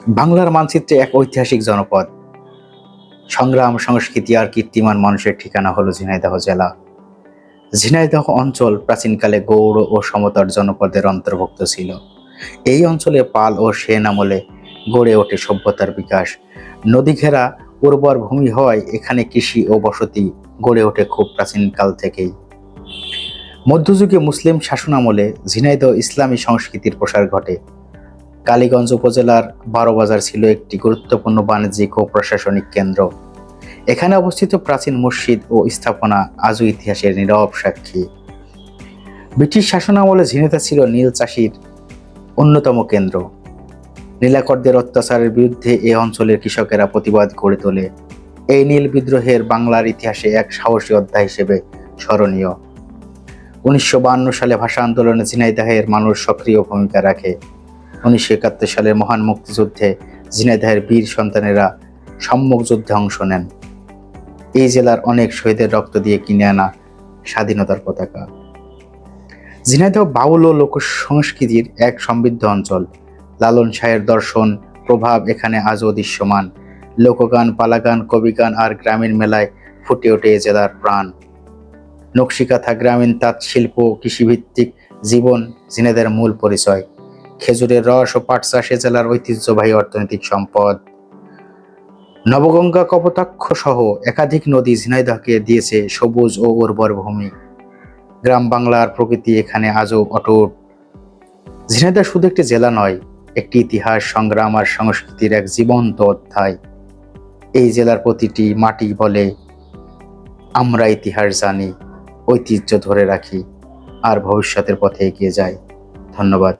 বাংলার মানচিত্রে এক ঐতিহাসিক জনপদ। সংগ্রাম, সংস্কৃতি আর কীর্তিমান মানুষের ঠিকানা হলো ঝিনাইদহ জেলা। ঝিনাইদহ অঞ্চল প্রাচীনকালে গৌড় ও সমতট জনপদের অন্তর্ভুক্ত ছিল। এই অঞ্চলে পাল ও সেন আমলে গড়ে ওঠে সভ্যতার বিকাশ। নদী ঘেরা উর্বর ভূমি হওয়ায় এখানে কৃষি ও বসতি গড়ে ওঠে খুব প্রাচীনকাল থেকেই। মধ্যযুগে মুসলিম শাসনামলে ঝিনাইদহ ইসলামী সংস্কৃতির প্রসার ঘটে। কালীগঞ্জ উপজেলার বারোবাজার ছিল একটি গুরুত্বপূর্ণ বাণিজ্যিক ও প্রশাসনিক কেন্দ্র। এখানে অবস্থিত প্রাচীন মসজিদ ও স্থাপনা আজও ইতিহাসের নীরব সাক্ষী। ব্রিটিশ শাসনামলে ঝিনেতা ছিল নীল চাষির অন্যতম কেন্দ্র। নীলাকরদের অত্যাচারের বিরুদ্ধে এ অঞ্চলের কৃষকেরা প্রতিবাদ গড়ে তোলে। এই নীল বিদ্রোহের বাংলার ইতিহাসে এক সাহসী অধ্যায় হিসেবে স্মরণীয়। উনিশশো সালে ভাষা আন্দোলনে ঝিনাইদাহের মানুষ সক্রিয় ভূমিকা রাখে। উনিশশো একাত্তর সালের মহান মুক্তিযুদ্ধে ঝিনাইদহের বীর সন্তানেরা সম্মুখ যুদ্ধে অংশ নেন। এই জেলার অনেক শহীদের রক্ত দিয়ে কিনে আনা স্বাধীনতার পতাকা। ঝিনাইদহ বাউল ও লোক সংস্কৃতির এক সমৃদ্ধ অঞ্চল। লালন শাহের দর্শন, প্রভাব এখানে আজও দৃশ্যমান। লোকগান, পালাগান, কবিগান আর গ্রামীণ মেলায় ফুটে ওঠে এ জেলার প্রাণ। নকশিকাথা গ্রামীণ তাঁত শিল্প কৃষিভিত্তিক জীবন ঝিনাইদের মূল পরিচয়। খেজুরের রস ও পাট চাষ জেলার ঐতিহ্যবাহী অর্থনৈতিক সম্পদ। নবগঙ্গা কপোতাক্ষ সহ একাধিক নদী ঝিনাইদহকে দিয়েছে সবুজ ও উর্বর ভূমি। গ্রাম বাংলার প্রকৃতি এখানে আজও অটুট। ঝিনাইদহ শুধু একটি জেলা নয়, একটি ইতিহাস, সংগ্রাম আর সংস্কৃতির এক জীবন্ত অধ্যায়। এই জেলার প্রতিটি মাটি বলে, আমরা ইতিহাস জানি, ঐতিহ্য ধরে রাখি, আর ভবিষ্যতের পথে এগিয়ে যাই। ধন্যবাদ।